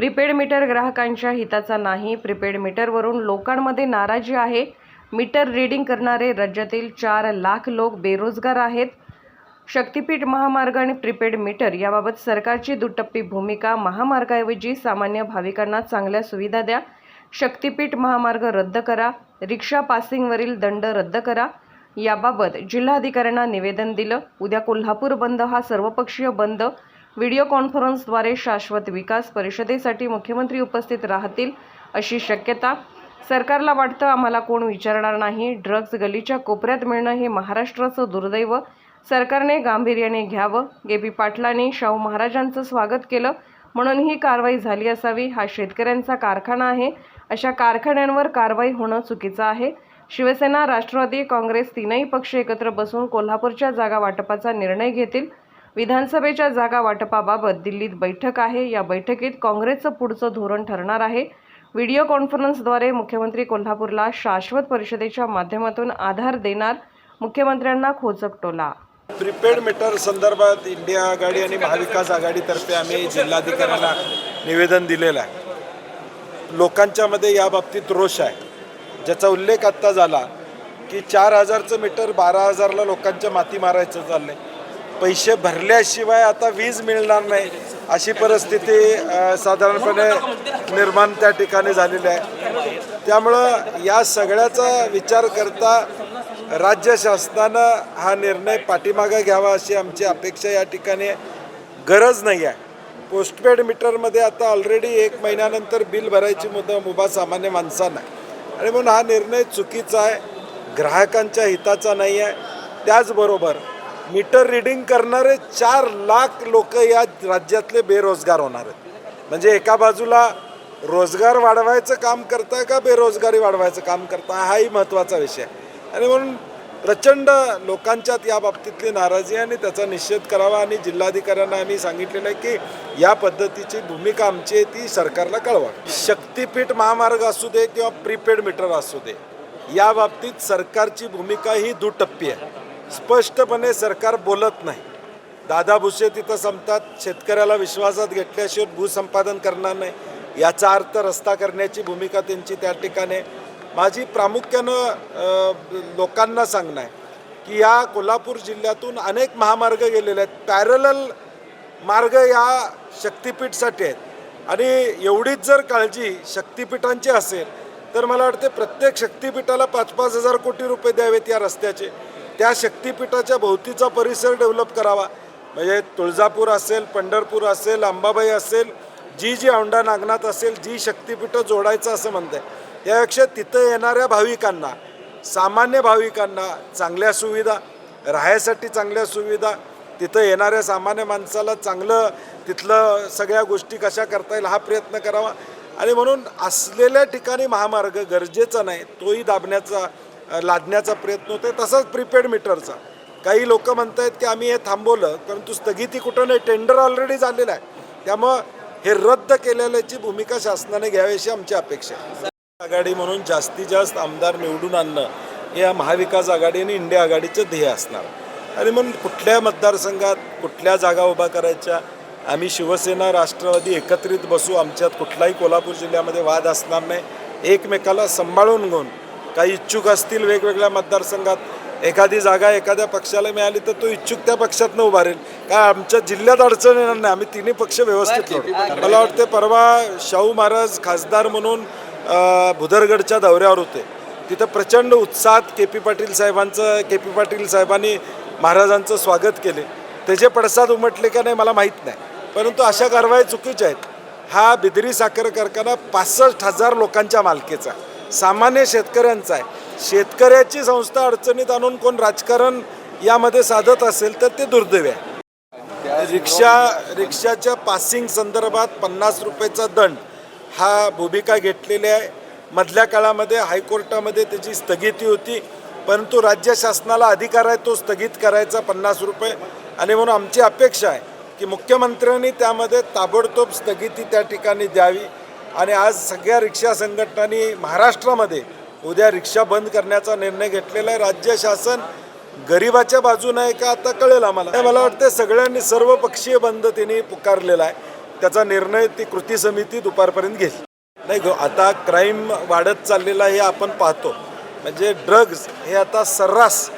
Prepaid meter ग्राहकांच्या हिताचा नाही. प्रीपेड मीटरवरून लोकांमध्ये नाराजी आहे. मीटर रीडिंग करणारे राज्यातील चार लाख लोक बेरोजगार आहेत. शक्तीपीठ महामार्ग आणि प्रीपेड मीटर याबाबत सरकारची दुटप्पी भूमिका महामार्गाऐवजी सामान्य भाविकांना चांगल्या सुविधा द्या. शक्तीपीठ महामार्ग रद्द करा. रिक्षा पासिंगवरील दंड रद्द करा. याबाबत जिल्हाधिकाऱ्यांना निवेदन दिलं. उद्या कोल्हापूर बंद हा सर्वपक्षीय बंद. व्हिडिओ कॉन्फरन्सद्वारे शाश्वत विकास परिषदेसाठी मुख्यमंत्री उपस्थित राहतील अशी शक्यता. सरकारला वाटतं आम्हाला कोण विचारणार नाही. ड्रग्ज गलीच्या कोपऱ्यात मिळणं हे महाराष्ट्राचं दुर्दैव. सरकारने गांभीर्याने घ्यावं. गेपी पाटलाने शाहू महाराजांचं स्वागत केलं. म्हणून ही कारवाई झाली असावी. हा शेतकऱ्यांचा कारखाना आहे. अशा कारखान्यांवर कारवाई होणं चुकीचं आहे. शिवसेना राष्ट्रवादी काँग्रेस तीनही पक्ष एकत्र बसून कोल्हापूरच्या जागा वाटपाचा निर्णय घेतील. विधानसभेच्या जागा वाटपाबाबत दिल्लीत बैठक आहे. या बैठकीत काँग्रेसचं पुढचं धोरण ठरणार आहे. व्हिडिओ कॉन्फरन्सद्वारे मुख्यमंत्री कोल्हापूरला शाश्वत परिषदेच्या माध्यमातून आधार देणार मुख्यमंत्र्यांना खोचक टोला. प्रीपेड मीटर संदर्भात इंडिया आघाडी आणि महाविकास आघाडीतर्फे आम्ही जिल्हाधिकाऱ्यांना निवेदन दिलेलं आहे. लोकांच्या मध्ये या बाबतीत रोष आहे. ज्याचा उल्लेख आत्ता झाला की चार हजारचं मीटर बारा हजारला लोकांच्या माती मारायचं चाललंय. पैसे भरल्याशिवाय आता वीज मिळणार नाही. अशी परिस्थिती साधारणपणे निर्माण त्या ठिकाणी झालेली आहे. त्यामुळं या सगळ्याचा विचार करता राज्य शासनानं हा निर्णय पाठीमागं घ्यावा अशी आमची अपेक्षा या ठिकाणी गरज नाही आहे. पोस्टपेड मीटरमध्ये आता ऑलरेडी एक महिन्यानंतर बिल भरायची मुद मुभा सामान्य माणसांना. आणि म्हणून हा निर्णय चुकीचा आहे. ग्राहकांच्या हिताचा नाही आहे. त्याचबरोबर मीटर रिडिंग करणारे चार लाख लोक या राज्यातले बेरोजगार होणार आहेत. म्हणजे एका बाजूला रोजगार वाढवायचं काम करताय का बेरोजगारी वाढवायचं काम करता हाही महत्त्वाचा विषय आहे. आणि म्हणून प्रचंड लोकांच्यात या बाबतीतली नाराजी आणि त्याचा निषेध करावा आणि जिल्हाधिकाऱ्यांना आम्ही सांगितलेलं आहे की या पद्धतीची भूमिका आमची आहे ती सरकारला कळवा. शक्तीपीठ महामार्ग असू दे किंवा प्रीपेड मीटर असू दे या बाबतीत सरकारची भूमिका ही दुटप्पी आहे. स्पष्टपणे सरकार बोलत नाही. दादा भुसे तिथं संपतात शेतकऱ्याला विश्वासात घेतल्याशिवाय भूसंपादन करणार नाही. याचा अर्थ रस्ता करण्याची भूमिका त्यांची त्या ठिकाणी माझी प्रामुख्यानं लोकांना सांगणं आहे की या कोल्हापूर जिल्ह्यातून अनेक महामार्ग गेलेले आहेत. पॅरलल मार्ग या शक्तिपीठसाठी आहेत. आणि एवढीच जर काळजी शक्तिपीठांची असेल तर मला वाटते प्रत्येक शक्तिपीठाला पाच पाच हजार कोटी रुपये द्यावेत या रस्त्याचे. त्या शक्तिपीठाच्या भोवतीचा परिसर डेव्हलप करावा. म्हणजे तुळजापूर असेल पंढरपूर असेल अंबाबाई असेल जी जी औंढा नागनाथ असेल जी शक्तिपीठं जोडायचं असं म्हणतंय. त्यापेक्षा तिथं येणाऱ्या भाविकांना सामान्य भाविकांना चांगल्या सुविधा राहायसाठी चांगल्या सुविधा तिथं येणाऱ्या सामान्य माणसाला चांगलं तिथलं सगळ्या गोष्टी कशा करता येईल हा प्रयत्न करावा. आणि म्हणून असलेल्या ठिकाणी महामार्ग गरजेचा नाही तोही दाबण्याचा लादण्याचा प्रयत्न होतोय तसंच प्रीपेड मीटरचा काही लोक म्हणत आहेत की आम्ही हे थांबवलं परंतु स्थगिती कुठं नाही टेंडर ऑलरेडी झालेलं आहे. त्यामुळं हे रद्द केलेल्याची भूमिका शासनाने घ्यावी अशी आमची अपेक्षा आहे. आघाडी म्हणून जास्तीत जास्त आमदार निवडून आणणं हे या महाविकास आघाडी आणि इंडिया आघाडीचं ध्येय असणार. आणि म्हणून कुठल्या मतदारसंघात कुठल्या जागा उभा करायच्या आम्ही शिवसेना राष्ट्रवादी एकत्रित बसू आमच्यात कुठलाही कोल्हापूर जिल्ह्यामध्ये वाद असणार नाही. एकमेकाला सांभाळून घेऊन काही इच्छुक असतील वेगवेगळ्या मतदारसंघात एखादी जागा एखाद्या पक्षाला मिळाली तर तो इच्छुक त्या पक्षातनं उभारेल काय आमच्या जिल्ह्यात अडचण येणार नाही आम्ही तिन्ही पक्ष व्यवस्थित लढू मला वाटते परवा शाहू महाराज खासदार म्हणून भुदरगडच्या दौऱ्यावर होते. तिथं प्रचंड उत्साहात के पी पाटील साहेबांचं के पी पाटील साहेबांनी महाराजांचं स्वागत केले. त्याचे पडसाद उमटले का नाही मला माहीत नाही. परंतु अशा कारवाई चुकीच्या आहेत. हा बिदरी साखर कारखाना पासष्ट हजार लोकांच्या मालकीचा आहे. सामान्य शेतकऱ्यांचा आहे. शेतकऱ्याची संस्था अडचणीत आणून कोण राजकारण यामध्ये साधत असेल तर ते दुर्दैव आहे. रिक्षा रिक्षाच्या पासिंग संदर्भात पन्नास रुपयेचा दंड हा भूमिका घेतलेली आहे. मधल्या काळामध्ये हायकोर्टामध्ये त्याची स्थगिती होती परंतु राज्य शासनाला अधिकार आहे तो स्थगित करायचा पन्नास रुपये. आणि म्हणून आमची अपेक्षा आहे की मुख्यमंत्र्यांनी त्यामध्ये ताबडतोब स्थगिती त्या ठिकाणी द्यावी. आणि आज सगळ्या रिक्षा संघटनांनी महाराष्ट्रामध्ये उद्या रिक्षा बंद करण्याचा निर्णय घेतलेला आहे. राज्य शासन गरिबाच्या बाजूनं आहे का? आता कळेल आम्हाला. मला वाटतं सगळ्यांनी सर्वपक्षीय बंद त्यांनी पुकारलेला आहे. त्याचा निर्णय ती कृती समिती दुपारपर्यंत घेईल. नाही गो आता क्राईम वाढत चाललेला हे आपण पाहतो. म्हणजे ड्रग्ज हे आता सर्रास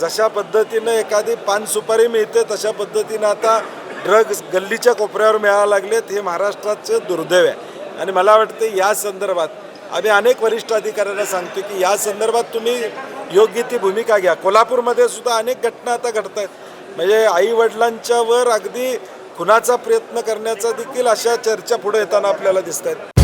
जशा पद्धतीनं एखादी पान सुपारी मिळते तशा पद्धतीनं आता ड्रग्ज गल्लीच्या कोपऱ्यावर मिळायला लागलेत हे महाराष्ट्राचं दुर्दैव आहे. आणि मला वाटतं या संदर्भात आम्ही अनेक वरिष्ठ अधिकाऱ्यांना सांगतो की या संदर्भात तुम्ही योग्य ती भूमिका घ्या. कोल्हापूरमध्ये सुद्धा अनेक घटना आता घडत आहेत म्हणजे आई वडिलांच्यावर अगदी खुनाचा प्रयत्न करण्याचा देखील अशा चर्चा पुढे येताना आपल्याला दिसत आहेत